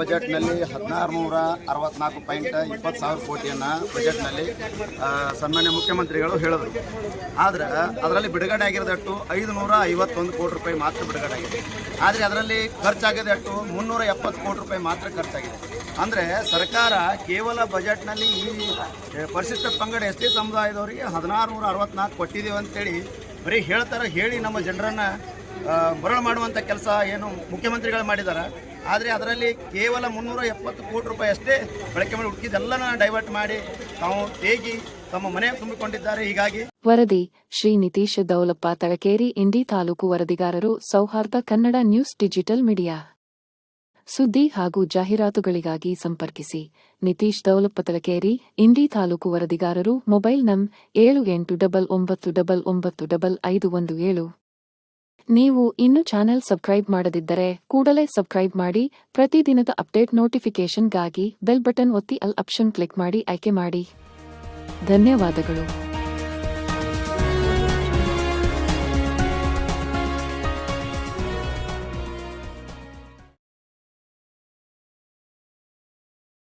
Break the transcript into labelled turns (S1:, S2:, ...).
S1: ಬಜೆಟ್ನಲ್ಲಿ ಹದಿನಾರು ನೂರ ಅರವತ್ನಾಲ್ಕು ಪಾಯಿಂಟ್ ಇಪ್ಪತ್ತು ಸಾವಿರ ಕೋಟಿಯನ್ನು ಬಜೆಟ್ನಲ್ಲಿ ಸನ್ಮಾನ್ಯ ಮುಖ್ಯಮಂತ್ರಿಗಳು ಹೇಳಿದರು. ಆದರೆ ಅದರಲ್ಲಿ ಬಿಡುಗಡೆ ಆಗಿರೋದಟ್ಟು ಐದು ನೂರ ಐವತ್ತೊಂದು ಕೋಟಿ ರೂಪಾಯಿ ಮಾತ್ರ ಬಿಡುಗಡೆ ಆಗಿದೆ. ಆದರೆ ಅದರಲ್ಲಿ ಖರ್ಚಾಗಿದಟ್ಟು ಮುನ್ನೂರ ಎಪ್ಪತ್ತು ಕೋಟಿ ರೂಪಾಯಿ ಮಾತ್ರ ಖರ್ಚಾಗಿದೆ. ಅಂದರೆ ಸರ್ಕಾರ ಕೇವಲ ಬಜೆಟ್ನಲ್ಲಿ ಈ ಪರಿಶಿಷ್ಟ ಪಂಗಡ ಎಸ್ ಟಿ ಸಮುದಾಯದವರಿಗೆ ಹದಿನಾರು ನೂರ ಅರವತ್ನಾಲ್ಕು ಕೊಟ್ಟಿದ್ದೀವಿ ಅಂತೇಳಿ ಬರೀ ಹೇಳ್ತಾರೆ ಹೇಳಿ ನಮ್ಮ ಜನರನ್ನು ಮರಳು ಮಾಡುವಂಥ ಕೆಲಸ ಏನು ಮುಖ್ಯಮಂತ್ರಿಗಳು ಮಾಡಿದ್ದಾರೆ ಆದರೆ ಅದರಲ್ಲಿ ಕೇವಲ ಮುನ್ನೂರ ಎಪ್ಪತ್ತು ಕೋಟಿ ರೂಪಾಯಿ ಅಷ್ಟೇ ಬಳಕೆ ಮಾಡಿ ಉಳಿದಿದ್ದೆಲ್ಲನ ಡೈವರ್ಟ್ ಮಾಡಿ ತಾವು ತೇಗಿ ತಮ್ಮ ಮನೆ ತುಂಬಿಕೊಂಡಿದ್ದಾರೆ. ಹೀಗಾಗಿ
S2: ವರದಿ, ಶ್ರೀ ನಿತೀಶ್ ದೌಲಪ್ಪ ತಳಕೇರಿ, ಇಂಡಿ ತಾಲೂಕು ವರದಿಗಾರರು, ಸೌಹಾರ್ದ ಕನ್ನಡ ನ್ಯೂಸ್ ಡಿಜಿಟಲ್ ಮೀಡಿಯಾ. ಸುದ್ದಿ ಹಾಗೂ ಜಾಹೀರಾತುಗಳಿಗಾಗಿ ಸಂಪರ್ಕಿಸಿ. ನಿತೀಶ್ ದೌಲಪ್ಪ ತಳಕೇರಿ, ಇಂಡಿ ತಾಲೂಕು ವರದಿಗಾರರು, ಮೊಬೈಲ್ ನಂ ಏಳು ಎಂಟು ಡಬಲ್ ಒಂಬತ್ತು ಡಬಲ್ ಒಂಬತ್ತು ಡಬಲ್ ಐದು ಒಂದು ಏಳು. ನೀವು ಇನ್ನು ಚಾನೆಲ್ ಸಬ್ಸ್ಕ್ರೈಬ್ ಮಾಡದಿದ್ದರೆ ಕೂಡಲೇ ಸಬ್ಸ್ಕ್ರೈಬ್ ಮಾಡಿ, ಪ್ರತಿದಿನದ ಅಪ್ಡೇಟ್ ನೋಟಿಫಿಕೇಶನ್ಗಾಗಿ ಬೆಲ್ ಬಟನ್ ಒತ್ತಿ ಅಲ್ ಆಪ್ಷನ್ ಕ್ಲಿಕ್ ಮಾಡಿ, ಆಯ್ಕೆ ಮಾಡಿ. ಧನ್ಯವಾದಗಳು.